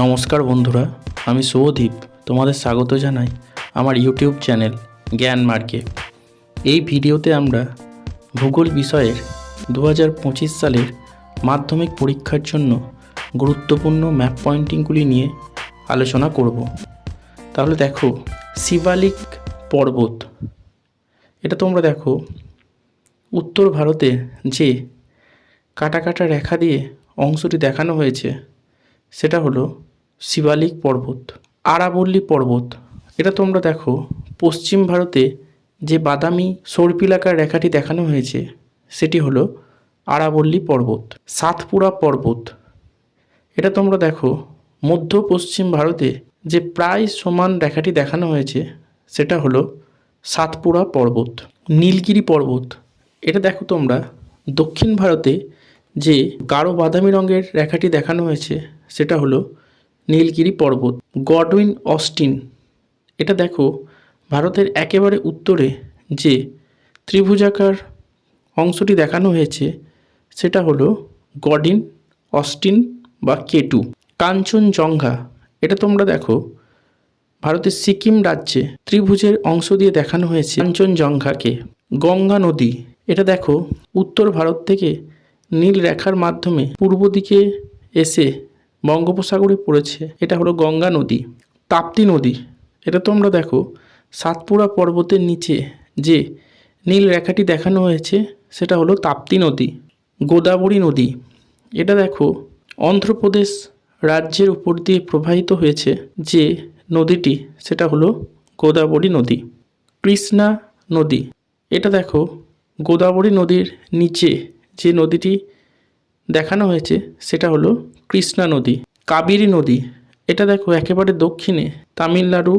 নমস্কার বন্ধুরা, আমি শুভদীপ তোমাদের স্বাগত জানাই আমার ইউটিউব চ্যানেল জ্ঞান মার্কে এই ভিডিওতে আমরা ভূগোল বিষয়ের দু সালের মাধ্যমিক পরীক্ষার জন্য গুরুত্বপূর্ণ ম্যাপ পয়েন্টিংগুলি নিয়ে আলোচনা করব। তাহলে দেখো, শিবালিক পর্বত। এটা তোমরা দেখো, উত্তর ভারতে যে কাটা কাটা রেখা দিয়ে অংশটি দেখানো হয়েছে, সেটা হলো শিবালিক পর্বত, আরাবল্লী পর্বত। এটা তোমরা দেখো, পশ্চিম ভারতে যে বাদামি সর্পিলাকার রেখাটি দেখানো হয়েছে, সেটি হলো আরাবল্লী পর্বত, সাতপুরা পর্বত। এটা তোমরা দেখো, মধ্য পশ্চিম ভারতে যে প্রায় সমান রেখাটি দেখানো হয়েছে, সেটা হলো সাতপুরা পর্বত, নীলগিরি পর্বত। এটা দেখো তোমরা, দক্ষিণ ভারতে যে গাঢ় বাদামি রঙের রেখাটি দেখানো হয়েছে, সেটা হলো নীলগিরি পর্বত, গডউইন, অস্টিন। এটা দেখো, ভারতের একেবারে উত্তরে যে ত্রিভুজাকার অংশটি দেখানো হয়েছে, সেটা হলো গডিন অস্টিন বা কেটু। কাঞ্চনজঙ্ঘা, এটা তোমরা দেখো, ভারতের সিকিম রাজ্যে ত্রিভুজের অংশ দিয়ে দেখানো হয়েছে কাঞ্চনজঙ্ঘাকে। গঙ্গা নদী, এটা দেখো, উত্তর ভারত থেকে নীল রেখার মাধ্যমে পূর্ব দিকে এসে বঙ্গোপসাগরে পড়েছে। এটা হলো গঙ্গা নদী, তাপ্তি নদী। এটা তোমরা দেখো, সাতপুরা পর্বতের নিচে যে নীল রেখাটি দেখানো হয়েছে, সেটা হলো তাপ্তি নদী, গোদাবরী নদী। এটা দেখো, অন্ধ্রপ্রদেশ রাজ্যের উপর দিয়ে প্রবাহিত হয়েছে যে নদীটি, সেটা হলো গোদাবরী নদী, কৃষ্ণা নদী। এটা দেখো, গোদাবরী নদীর নিচে যে নদীটি দেখানো হয়েছে, সেটা হলো কৃষ্ণা নদী, কাবেরী নদী। এটা দেখো একেবারে দক্ষিণে। তামিলনাড়ু,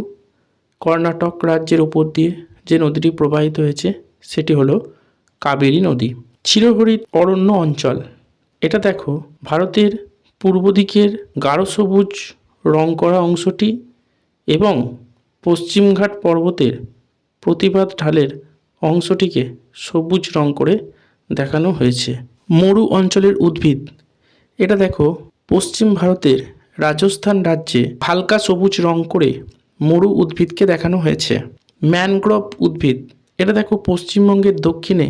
কর্ণাটক রাজ্যের উপর দিয়ে যে নদীটি প্রবাহিত হয়েছে, সেটি হলো কাবেরী নদী। চিরহরিত অরণ্য অঞ্চল। এটা দেখো ভারতের পূর্ব দিকের গাঢ় সবুজ রং করা অংশটি এবং পশ্চিমঘাট পর্বতের প্রতিবাদ ঢালের অংশটিকে সবুজ রং করে দেখানো হয়েছে। মরু অঞ্চলের উদ্ভিদ। এটা দেখো পশ্চিম ভারতের রাজস্থান রাজ্যে হালকা সবুজ রং করে মরু উদ্ভিদকে দেখানো হয়েছে। ম্যানগ্রোভ উদ্ভিদ, এটা দেখো পশ্চিমবঙ্গের দক্ষিণে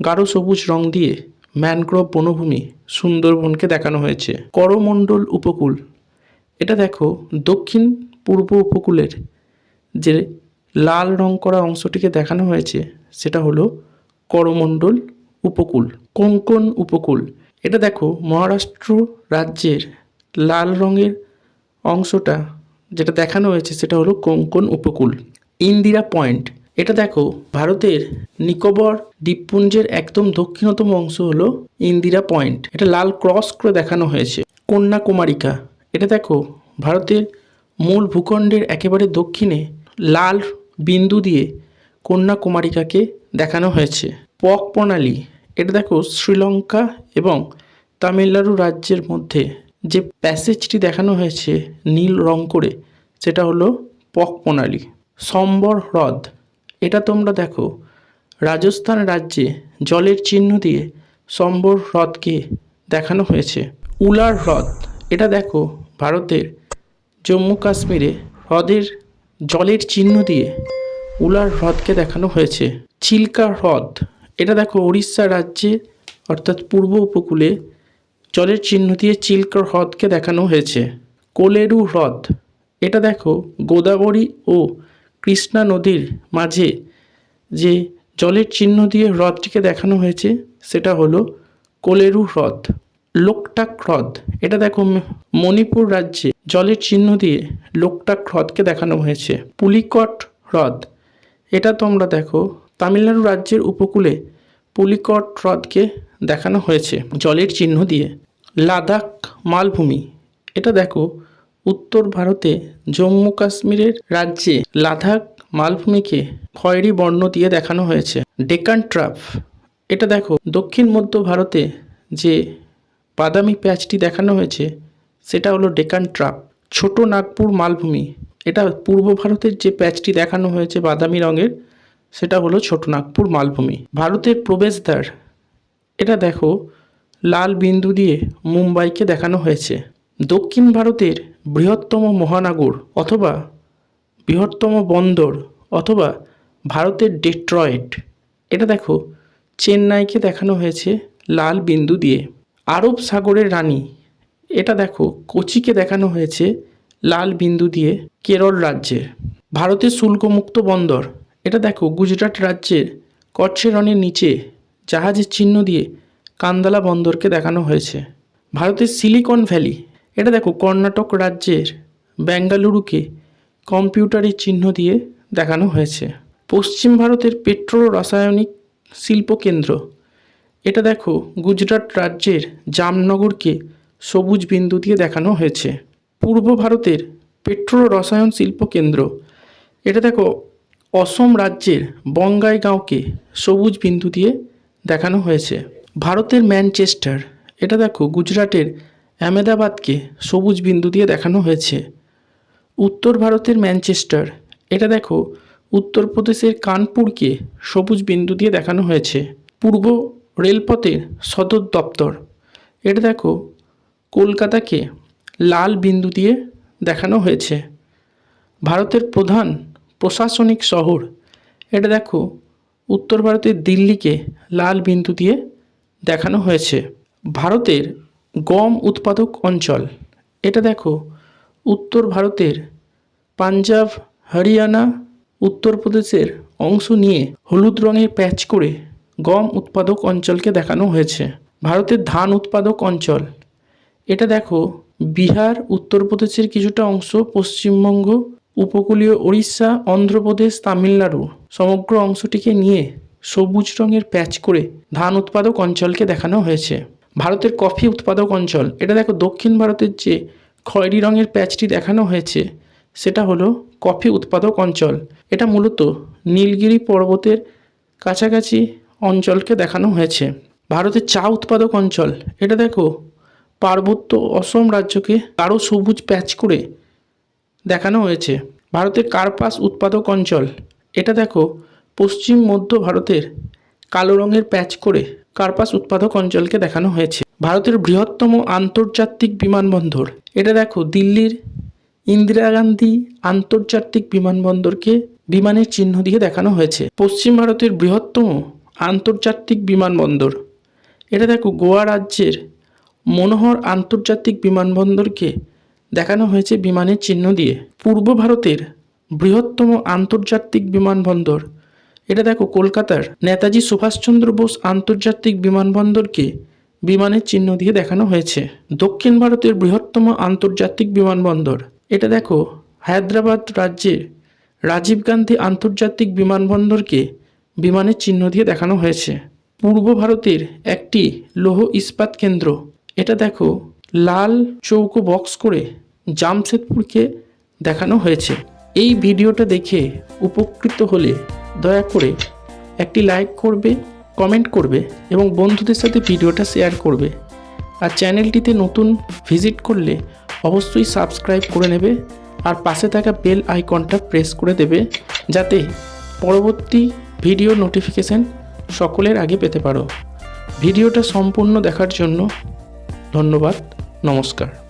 গাঢ় সবুজ রং দিয়ে ম্যানগ্রোভ বনভূমি সুন্দরবনকে দেখানো হয়েছে। করমণ্ডল উপকূল, এটা দেখো দক্ষিণ পূর্ব উপকূলের যে লাল রং করা অংশটিকে দেখানো হয়েছে, সেটা হলো করমণ্ডল উপকূল কোঙ্কণ উপকূল। এটা দেখো মহারাষ্ট্র রাজ্যের লাল রঙের অংশটা যেটা দেখানো হয়েছে সেটা হলো কোঙ্কণ উপকূল, ইন্দিরা পয়েন্ট। এটা দেখো ভারতের নিকোবর দ্বীপপুঞ্জের একদম দক্ষিণতম অংশ হলো ইন্দিরা পয়েন্ট। এটা লাল ক্রস করে দেখানো হয়েছে, কন্যাকুমারিকা। এটা দেখো ভারতের মূল ভূখণ্ডের একেবারে দক্ষিণে লাল বিন্দু দিয়ে কন্যাকুমারিকাকে দেখানো হয়েছে। পক প্রণালী এটা দেখো শ্রীলঙ্কা এবং তামিলনাড়ু রাজ্যের মধ্যে যে প্যাসেজটি দেখানো হয়েছে নীল রং করে, সেটা হলো পক প্রণালী, সম্বর হ্রদ। এটা তোমরা দেখো, রাজস্থান রাজ্যে জলের চিহ্ন দিয়ে সম্বর হ্রদকে দেখানো হয়েছে। উলার হ্রদ, এটা দেখো ভারতের জম্মু কাশ্মীরে হ্রদের জলের চিহ্ন দিয়ে উলার হ্রদকে দেখানো হয়েছে। চিল্কা হ্রদ এটা দেখো উড়িষ্যা রাজ্যে, অর্থাৎ পূর্ব উপকূলে জলের চিহ্ন দিয়ে চিল্কা হ্রদকে দেখানো হয়েছে। কোলেরু হ্রদ। এটা দেখো গোদাবরী ও কৃষ্ণা নদীর মাঝে যে জলের চিহ্ন দিয়ে হ্রদটিকে দেখানো হয়েছে, সেটা হলো কোলেরু হ্রদ। লোকটাক হ্রদ। এটা দেখো মণিপুর রাজ্যে জলের চিহ্ন দিয়ে লোকটাক হ্রদকে দেখানো হয়েছে। পুলিকট হ্রদ। এটা তোমরা দেখো তামিলনাড়ু রাজ্যের উপকূলে পুলিকট হ্রদকে দেখানো হয়েছে জলের চিহ্ন দিয়ে। লাদাখ মালভূমি। এটা দেখো, উত্তর ভারতে জম্মু কাশ্মীরের রাজ্যে লাদাখ মালভূমিকে খয়েরি বর্ণ দিয়ে দেখানো হয়েছে। ডেকান ট্রাফ। এটা দেখো, দক্ষিণ মধ্য ভারতে যে বাদামি প্যাচটি দেখানো হয়েছে, সেটা হলো ডেকান ট্রাপ ছোট নাগপুর মালভূমি। এটা পূর্ব ভারতের যে প্যাচটি দেখানো হয়েছে বাদামি রঙের সেটা হলো ছোটনাগপুর মালভূমি। ভারতের প্রবেশদ্বার। এটা দেখো, লাল বিন্দু দিয়ে মুম্বাইকে দেখানো হয়েছে। দক্ষিণ ভারতের বৃহত্তম মহানগর অথবা বৃহত্তম বন্দর অথবা ভারতের ডেট্রয়েট। এটা দেখো, চেন্নাইকে দেখানো হয়েছে লাল বিন্দু দিয়ে। আরব সাগরের রানী। এটা দেখো, কোচিকে দেখানো হয়েছে লাল বিন্দু দিয়ে কেরল রাজ্যে ভারতের শুল্কমুক্ত বন্দর। এটা দেখো গুজরাট রাজ্যের কচ্ছেরনের নিচে জাহাজের চিহ্ন দিয়ে কান্দালা বন্দরকে দেখানো হয়েছে। ভারতের সিলিকন ভ্যালি, এটা দেখো কর্ণাটক রাজ্যের বেঙ্গালুরুকে কম্পিউটারের চিহ্ন দিয়ে দেখানো হয়েছে। পশ্চিম ভারতের পেট্রো রাসায়নিক শিল্প কেন্দ্র, এটা দেখো গুজরাট রাজ্যের জামনগরকে সবুজ বিন্দু দিয়ে দেখানো হয়েছে। পূর্ব ভারতের পেট্রো রসায়ন শিল্প কেন্দ্র, এটা দেখো অসম রাজ্যের বঙ্গাইগাঁওকে সবুজ বিন্দু দিয়ে দেখানো হয়েছে। ভারতের ম্যানচেস্টার, এটা দেখো গুজরাটের আহমেদাবাদকে সবুজ বিন্দু দিয়ে দেখানো হয়েছে। উত্তর ভারতের ম্যানচেস্টার, এটা দেখো উত্তরপ্রদেশের কানপুরকে সবুজ বিন্দু দিয়ে দেখানো হয়েছে। পূর্ব রেলপথের সদর দপ্তর, এটা দেখো কলকাতাকে লাল বিন্দু দিয়ে দেখানো হয়েছে। ভারতের প্রধান প্রশাসনিক শহর। এটা দেখো, উত্তর ভারতের দিল্লিকে লাল বিন্দু দিয়ে দেখানো হয়েছে। ভারতের গম উৎপাদক অঞ্চল, এটা দেখো, উত্তর ভারতের পাঞ্জাব, হরিয়ানা উত্তরপ্রদেশের অংশ নিয়ে হলুদ রঙের প্যাচ করে গম উৎপাদক অঞ্চলকে দেখানো হয়েছে। ভারতের ধান উৎপাদক অঞ্চল, এটা দেখো, বিহার উত্তরপ্রদেশের কিছুটা অংশ, পশ্চিমবঙ্গ উপকূলীয় ওড়িশা, অন্ধ্রপ্রদেশ, তামিলনাড়ু সমগ্র অংশটিকে নিয়ে সবুজ রঙের প্যাচ করে ধান উৎপাদক অঞ্চলকে দেখানো হয়েছে। ভারতের কফি উৎপাদক অঞ্চল, এটা দেখো দক্ষিণ ভারতের যে খয়েরি রঙের প্যাচটি দেখানো হয়েছে, সেটা হলো কফি উৎপাদক অঞ্চল। এটা মূলত নীলগিরি পর্বতের কাছাকাছি অঞ্চলকে দেখানো হয়েছে। ভারতের চা উৎপাদক অঞ্চল, এটা দেখো পার্বত্য অসম রাজ্যকে আরও সবুজ প্যাচ করে দেখানো হয়েছে। ভারতের কার্পাস উৎপাদক অঞ্চল। এটা দেখো, পশ্চিম মধ্য ভারতের কালো রঙের প্যাচ করে কার্পাস উৎপাদক অঞ্চলকে দেখানো হয়েছে। ভারতের বৃহত্তম আন্তর্জাতিক বিমানবন্দর। এটা দেখো, দিল্লির ইন্দিরা গান্ধী আন্তর্জাতিক বিমানবন্দরকে বিমানের চিহ্ন দিয়ে দেখানো হয়েছে। পশ্চিম ভারতের বৃহত্তম আন্তর্জাতিক বিমানবন্দর। এটা দেখো, গোয়া রাজ্যের মনোহর আন্তর্জাতিক বিমানবন্দরকে দেখানো হয়েছে বিমানের চিহ্ন দিয়ে। পূর্ব ভারতের বৃহত্তম আন্তর্জাতিক বিমানবন্দর। এটা দেখো কলকাতার নেতাজি সুভাষচন্দ্র বোস আন্তর্জাতিক বিমানবন্দরকে বিমানের চিহ্ন দিয়ে দেখানো হয়েছে। দক্ষিণ ভারতের বৃহত্তম আন্তর্জাতিক বিমানবন্দর। এটা দেখো হায়দ্রাবাদ রাজ্যের রাজীব গান্ধী আন্তর্জাতিক বিমানবন্দরকে বিমানের চিহ্ন দিয়ে দেখানো হয়েছে। পূর্ব ভারতের একটি লৌহ ইস্পাত কেন্দ্র। এটা দেখো লাল চৌকো বক্স করে জামশেদপুরকে দেখানো হয়েছে। এই ভিডিওটা দেখে উপকৃত হলে দয়া করে একটি লাইক করবে, কমেন্ট করবে এবং বন্ধুদের সাথে ভিডিওটা শেয়ার করবে। আর চ্যানেলটিতে নতুন ভিজিট করলে অবশ্যই সাবস্ক্রাইব করে নেবে আর পাশে থাকা বেল আইকনটা প্রেস করে দেবে যাতে পরবর্তী ভিডিও নোটিফিকেশান সকলের আগে পেতে পারো। ভিডিওটা সম্পূর্ণ দেখার জন্য ধন্যবাদ, নমস্কার।